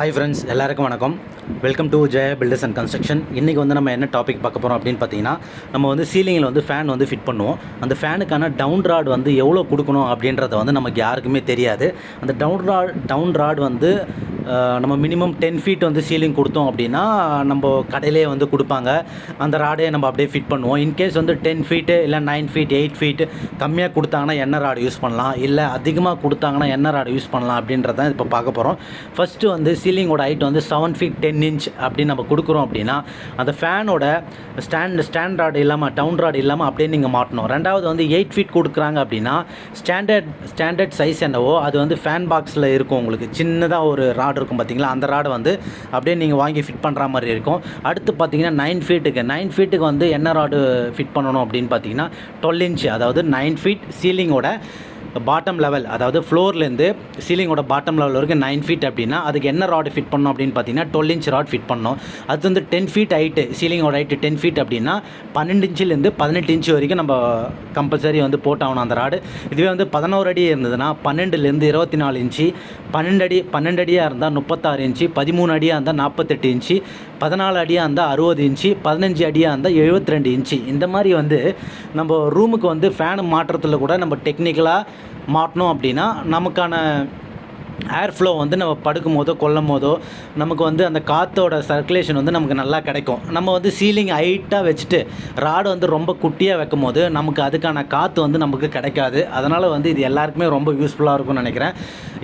Hi friends எல்லாருக்கும் வணக்கம். Welcome to Jaya builders and construction இன்றைக்கி வந்து நம்ம என்ன டாபிக் பார்க்க போகிறோம் அப்படின்னு பார்த்தீங்கன்னா நம்ம வந்து சீலிங்கில் வந்து ஃபேன் வந்து ஃபிட் பண்ணுவோம். அந்த ஃபேனுக்கான டவுன் ராட் வந்து எவ்வளோ கொடுக்கணும் அப்படின்றத வந்து நமக்கு யாருக்குமே தெரியாது. அந்த டவுன் ராட் டவுன் ராட் வந்து நம்ம மினிமம் டென் ஃபீட் வந்து சீலிங் கொடுத்தோம் அப்படின்னா நம்ம கடையிலே வந்து கொடுப்பாங்க. அந்த ராடே நம்ம அப்படியே ஃபிட் பண்ணுவோம். இன்கேஸ் வந்து டென் ஃபீட்டு இல்லை நைன் ஃபீட் எயிட் ஃபீட் கம்மியாக கொடுத்தாங்கன்னா என்ன ராடு யூஸ் பண்ணலாம்? இல்லை அதிகமாக கொடுத்தாங்கன்னா என்ன ராடு யூஸ் பண்ணலாம் அப்படின்றத இப்போ பார்க்க போகிறோம் ஃபஸ்ட்டு வந்து சீலிங்கோட ஹைட் வந்து செவன் ஃபீட் டென் இன்ச் அப்படின்னு நம்ம கொடுக்குறோம் அப்படின்னா அந்த ஃபேனோட ஸ்டாண்ட் ஸ்டாண்ட் ராடு இல்லாமல் டவுன் ராடு இல்லாமல் அப்படியே நீங்கள் மாட்டணும். ரெண்டாவது வந்து எயிட் ஃபீட் கொடுக்குறாங்க அப்படின்னா ஸ்டாண்டர்ட் ஸ்டாண்டர்ட் சைஸ் என்னவோ அது வந்து ஃபேன் பாக்ஸில் இருக்கும் உங்களுக்கு. சின்னதாக ஒரு ராடு இருக்கும் பார்த்தீங்களா? அந்த ராடை வந்து அப்படியே நீங்கள் வாங்கி ஃபிட் பண்ணுற மாதிரி இருக்கும். அடுத்து பார்த்தீங்கன்னா நைன் ஃபீட்டுக்கு நைன் ஃபீட்டுக்கு வந்து என்ன ராடு ஃபிட் பண்ணணும் அப்படின்னு பார்த்தீங்கன்னா டுவெல் இன்ச் அதாவது நைன் ஃபீட் சீலிங்கோட பாட்டம் லெவல் அதாவது ஃப்ளோர்லேருந்து சீலிங்கோட பாட்டம் லெவல் வரைக்கும் நைன் ஃபீட் அப்படின்னா அதுக்கு என்ன ராடு ஃபிட் பண்ணோம் அப்படின்னு பார்த்தீங்கன்னா டுவெல் இன்ச் ராட் ஃபிட் பண்ணணும். அது வந்து டென் ஃபீட் ஹைட்டு சீலிங்கோட ஹைட்டு டென் ஃபீட் அப்படின்னா பன்னெண்டு இன்ச்சிலேருந்து பதினெட்டு இன்ச் வரைக்கும் நம்ம கம்பல்சரி வந்து போட்டாகணும் அந்த ராடு இதுவே வந்து பதினோரு அடி இருந்ததுன்னா பன்னெண்டுலேருந்து இருபத்தி நாலு இன்ச்சு பன்னெண்டு அடி பன்னெண்டு அடியாக இருந்தால் முப்பத்தாறு இன்ச்சு பதிமூணு அடியாக இருந்தால் நாற்பத்தெட்டு இன்ச்சு பதினாலு அடியாக இருந்தால் அறுபது இன்ச்சு பதினஞ்சு அடியாக இருந்தால் எழுபத்தி ரெண்டு இன்ச்சு இந்த மாதிரி வந்து நம்ம ரூமுக்கு வந்து ஃபேனு மாற்றத்தில் கூட நம்ம டெக்னிக்கலாக மாட்டினோம் அப்படின்னா நமக்கான ஏர் ஃப்ளோ வந்து நம்ம படுக்கும் போதோ கொல்லும் போதோ நமக்கு வந்து அந்த காற்றோட சர்க்குலேஷன் வந்து நமக்கு நல்லா கிடைக்கும். நம்ம வந்து சீலிங் ஹைட்டாக வச்சுட்டு ராடு வந்து ரொம்ப குட்டியாக வைக்கும் போது நமக்கு அதுக்கான காற்று வந்து நமக்கு கிடைக்காது. அதனால் வந்து இது எல்லாருக்குமே ரொம்ப யூஸ்ஃபுல்லாக இருக்கும்னு நினைக்கிறேன்.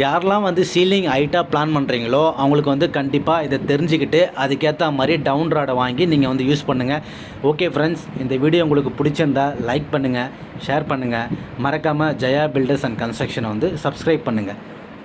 யாரெல்லாம் வந்து சீலிங் ஹைட்டாக பிளான் பண்ணுறீங்களோ அவங்களுக்கு வந்து கண்டிப்பாக இதை தெரிஞ்சுக்கிட்டு அதுக்கேற்ற மாதிரி டவுன் ராடை வாங்கி நீங்கள் வந்து யூஸ் பண்ணுங்கள் ஓகே ஃப்ரெண்ட்ஸ் இந்த வீடியோ உங்களுக்கு பிடிச்சிருந்தா லைக் பண்ணுங்கள் ஷேர் பண்ணுங்கள் மறக்காமல் ஜெயா பில்டர்ஸ் அண்ட் கன்ஸ்ட்ரக்ஷனை வந்து சப்ஸ்கிரைப் பண்ணுங்கள்